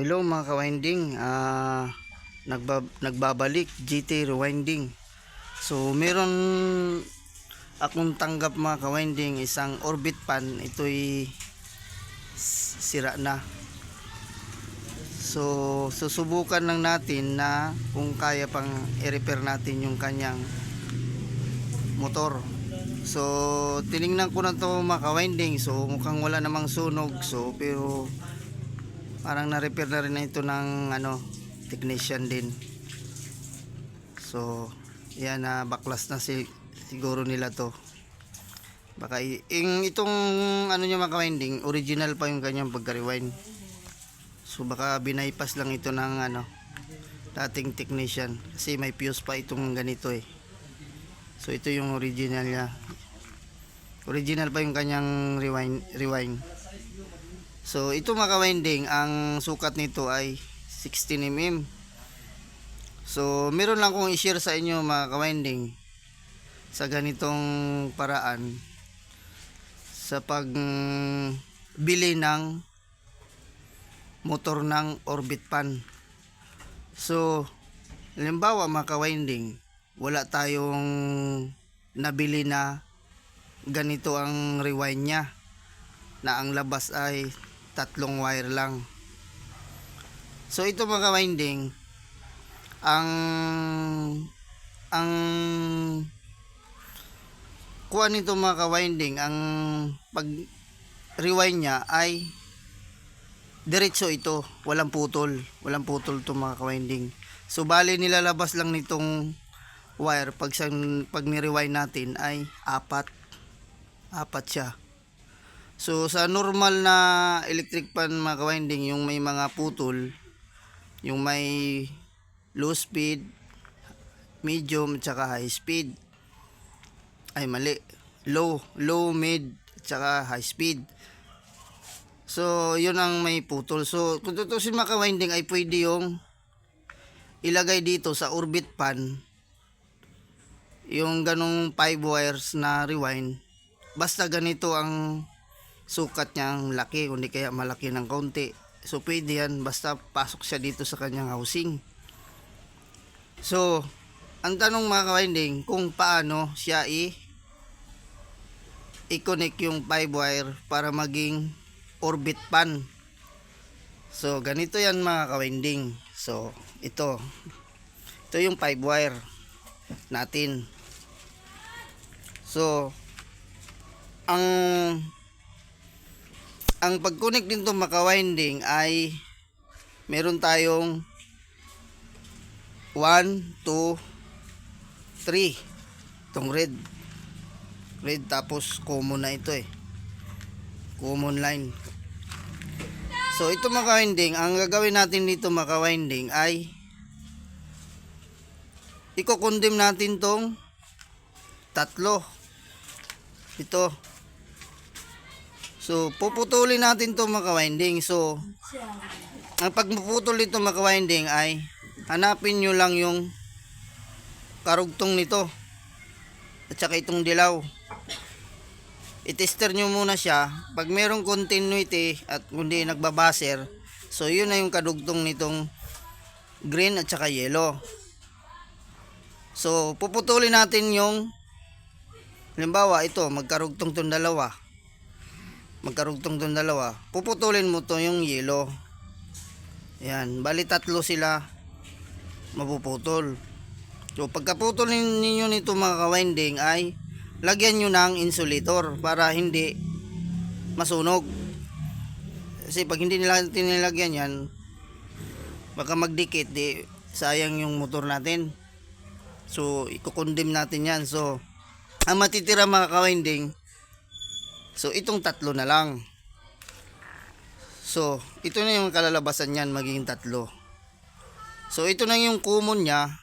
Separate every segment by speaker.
Speaker 1: hello mga ka-winding. Ah, nagba nagbabalik GT Rewinding. So, meron akong tanggap mga ka-winding isang orbit pan. Ito'y sira na. So, susubukan lang natin na kung kaya pang i-repair natin yung kanyang motor. So, tiningnan ko na to mga ka-winding. So, mukhang wala namang sunog. So, pero parang na-repair na rin na ito ng ano, technician din. So, yan na baklas na si siguro nila to. Baka yung itong ano niya mga ka-winding, original pa yung kanyang pagka-rewind. So baka binaypas lang ito ng ano dating technician kasi may fuse pa itong ganito eh. So ito yung original niya. Original pa yung kanyang rewind rewind. So ito mga ka-winding, ang sukat nito ay 16 mm. So meron lang kong i-share sa inyo mga ka-winding sa ganitong paraan sa pag mm, bili ng motor ng orbit pan. So, halimbawa mga ka-winding, wala tayong nabili na ganito ang rewind niya na ang labas ay tatlong wire lang. So ito mga ka-winding, ang ang kuha nito mga ka-winding, ang pag rewind niya ay diretso ito, walang putol, walang putol to mga ka-winding. So bali nilalabas lang nitong wire pag pag ni-rewind natin ay apat. Apat siya. So sa normal na electric pan mga ka-winding, yung may mga putol, yung may low speed, medium at saka high speed. Ay mali. Low, low, mid at saka high speed. So, yun ang may putol. So, kung tutusin mga ka-winding ay pwede yung ilagay dito sa orbit pan yung ganong 5 wires na rewind. Basta ganito ang sukat niyang laki, kundi kaya malaki ng kaunti. So, pwede yan. Basta pasok siya dito sa kanyang housing. So, ang tanong mga ka-winding, kung paano siya i- i-connect yung 5 wire para maging orbit pan. So, ganito yan mga ka-winding. So, ito. Ito yung 5 wire natin. So, ang ang pag-connect nito mga ka-winding ay meron tayong 1, 2, 3. Itong red. Red tapos common na ito eh. Common line. So ito mga ka-winding, ang gagawin natin dito mga ka-winding ay iko-condemn natin tong tatlo. Ito. So puputulin natin to mga ka-winding. So ang pagpuputol nito mga ka-winding ay hanapin nyo lang yung karugtong nito at saka itong dilaw. Itester nyo muna siya. Pag merong continuity at kundi nagbabaser so yun na yung kadugtong nitong green at saka yellow. So puputulin natin yung halimbawa ito magkarugtong tong dalawa magkarugtong tong dalawa puputulin mo to yung yellow yan bali tatlo sila mapuputol so pagkaputol ninyo nito mga ka-winding ay lagyan nyo ng insulator para hindi masunog. Kasi pag hindi nila tinilagyan yan, baka magdikit, di sayang yung motor natin. So, ikukondem natin yan. So, ang matitira mga ka-winding, so itong tatlo na lang. So, ito na yung kalalabasan yan, magiging tatlo. So, ito na yung common niya.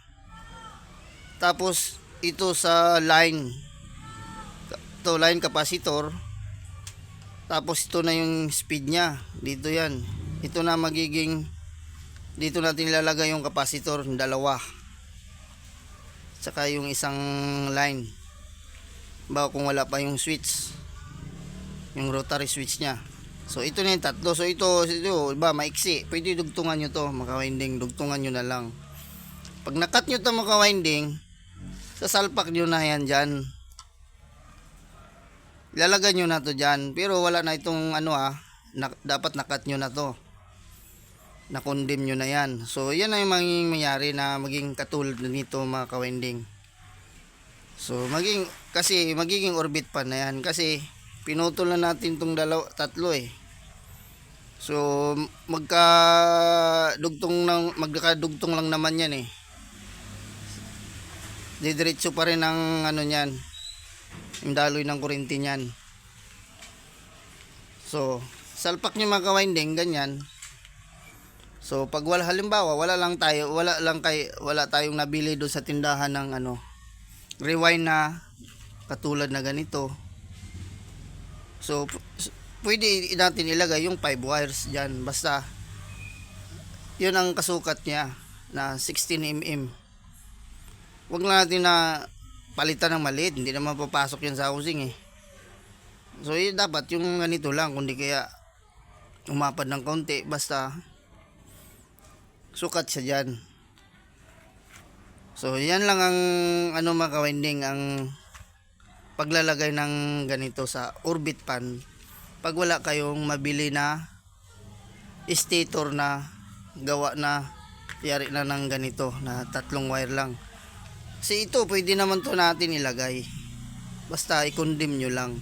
Speaker 1: Tapos, ito sa line ito line capacitor tapos ito na yung speed niya dito yan ito na magiging dito natin ilalagay yung capacitor dalawa saka yung isang line ba kung wala pa yung switch yung rotary switch niya So ito na yung tatlo. So ito, ito iba maiksi. Pwede dugtungan nyo to mga winding. Dugtungan nyo na lang. Pag nakat nyo to mga winding, sasalpak nyo na yan dyan. Ilalagay nyo na to dyan. Pero wala na itong ano ah. Na, dapat nakat nyo na to. Nakondem nyo na yan. So yan na yung magiging mayari na maging katulad nito mga kawinding. So maging kasi magiging orbit pa na yan kasi pinutol na natin tong dalaw tatlo eh. So magka dugtong ng magkadugtong lang naman yan eh. Didiretso pa rin ang ano niyan. Yung daloy ng kuryente niyan. So salpak niyo mga winding ganyan. So pag wala halimbawa wala lang tayo wala lang kay wala tayong nabili doon sa tindahan ng ano rewind na katulad na ganito. So, pwede natin ilagay yung 5 wires dyan. Basta, yun ang kasukat niya na 16 mm. Huwag na natin na palitan ng maliit. Hindi naman papasok yan sa housing eh. So, yun dapat yung ganito lang. Kundi kaya umapad ng konti. Basta, sukat siya dyan. So, yan lang ang ano mga kawinding, ang paglalagay ng ganito sa orbit pan. Pag wala kayong mabili na stator na gawa na yari na ng ganito na tatlong wire lang. Kasi ito pwede naman to natin ilagay. Basta i-condemn nyo lang.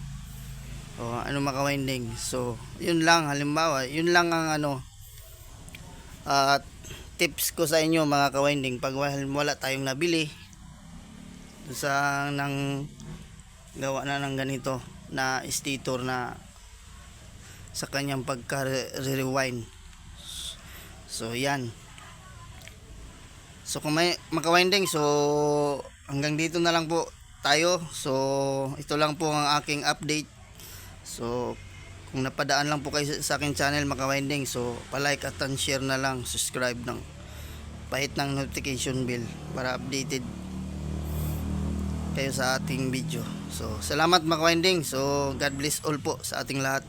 Speaker 1: O ano mga kawinding. So, yun lang halimbawa, yun lang ang ano at tips ko sa inyo mga kawinding pag wala tayong nabili sa nang gawa na ng ganito na stator na sa kanyang pagka-rewind so yan. So kung may makawinding so hanggang dito na lang po tayo. So ito lang po ang aking update. So kung napadaan lang po kayo sa- aking channel makawinding so palike at share na lang. Subscribe ng pahit ng notification bell para updated kayo sa ating video. So salamat mga winding so God bless all po sa ating lahat